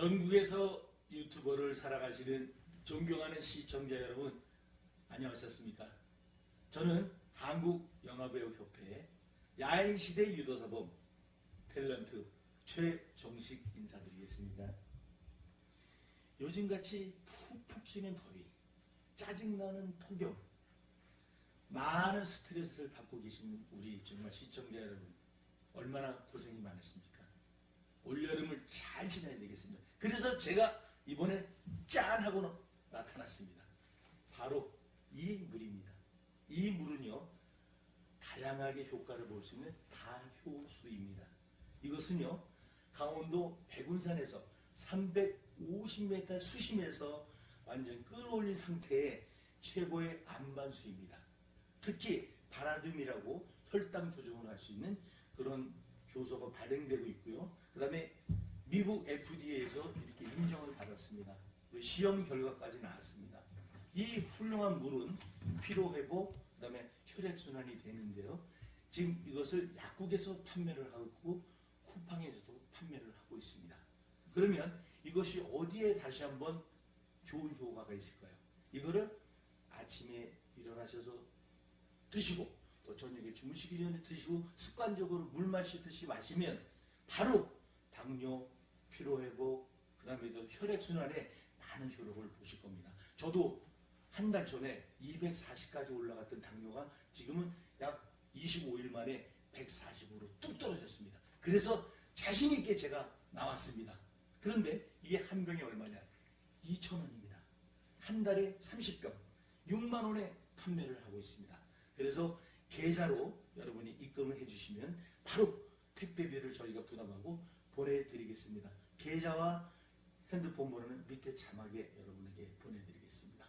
전국에서 유튜버를 살아가시는 존경하는 시청자 여러분 안녕하셨습니까? 저는 한국영화배우협회 야인시대 유도사범 탤런트 최정식 인사드리겠습니다. 요즘같이 푹푹 쉬는 더위, 짜증나는 폭염, 많은 스트레스를 받고 계시는 우리 정말 시청자 여러분 얼마나 고생이 많으십니까? 올여름을 잘 지내야 되겠습니다. 그래서 제가 이번에 짠 하고 나타났습니다. 바로 이 물입니다. 이 물은요 다양하게 효과를 볼 수 있는 다효수입니다. 이것은요 강원도 백운산에서 350m 수심에서 완전 끌어올린 상태의 최고의 안반수입니다. 특히 바라듐이라고 혈당 조정을 할 수 있는 그런 효소가 발행되고 있고요. 그 다음에 미국 FDA에서 이렇게 인정을 받았습니다. 시험 결과까지 나왔습니다. 이 훌륭한 물은 피로 회복, 그 다음에 혈액 순환이 되는데요. 지금 이것을 약국에서 판매를 하고 쿠팡에서도 판매를 하고 있습니다. 그러면 이것이 어디에 다시 한번 좋은 효과가 있을까요? 이거를 아침에 일어나셔서 드시고 또 저녁에 주무시기 전에 드시고 습관적으로 물 마시듯이 마시면 바로 당뇨, 피로회복, 그 다음에 혈액순환에 많은 효력을 보실 겁니다. 저도 한 달 전에 240까지 올라갔던 당뇨가 지금은 약 25일 만에 140으로 뚝 떨어졌습니다. 그래서 자신있게 제가 나왔습니다. 그런데 이게 한 병이 얼마냐? 2,000원입니다. 한 달에 30병, 6만 원에 판매를 하고 있습니다. 그래서 계좌로 여러분이 입금을 해주시면 바로 택배비를 저희가 부담하고 보내드리겠습니다. 계좌와 핸드폰 번호는 밑에 자막에 여러분에게 보내드리겠습니다.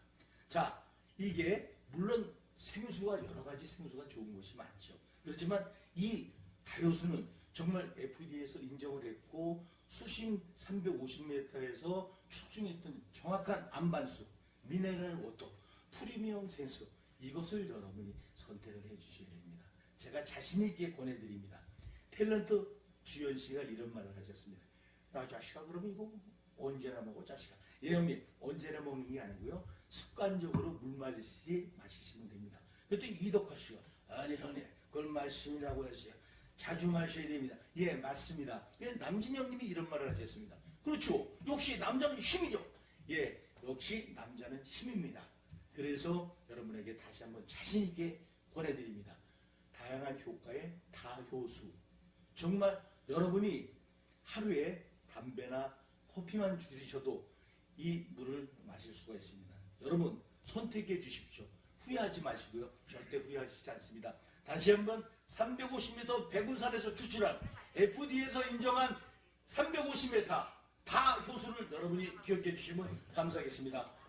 자, 이게 물론 생수가 여러 가지 생수가 좋은 것이 많죠. 그렇지만 이 다효수는 정말 FDA에서 인정을 했고 수심 350m에서 출중했던 정확한 안반수, 미네랄 워터, 프리미엄 생수 이것을 여러분이 선택을 해주셔야 됩니다. 제가 자신 있게 권해드립니다. 탤런트 주연 씨가 이런 말을 하셨습니다. 나 자식아 그러면 이거 언제나 먹어 자식아. 예 형님 언제나 먹는 게 아니고요. 습관적으로 물 마시지 마시시면 됩니다. 그때 이덕화 씨가 아니 형님 그걸 말씀이라고 했어요. 자주 마셔야 됩니다. 예 맞습니다. 예, 남진영님이 이런 말을 하셨습니다. 그렇죠. 역시 남자는 힘이죠. 예 역시 남자는 힘입니다. 그래서 여러분에게 다시 한번 자신 있게 권해드립니다. 다양한 효과의 다효수. 정말 여러분이 하루에 담배나 커피만 줄이셔도 이 물을 마실 수가 있습니다. 여러분 선택해 주십시오. 후회하지 마시고요. 절대 후회하시지 않습니다. 다시 한번 350m 백운산에서 추출한 FDA에서 인정한 350m 다 효수를 여러분이 기억해 주시면 감사하겠습니다.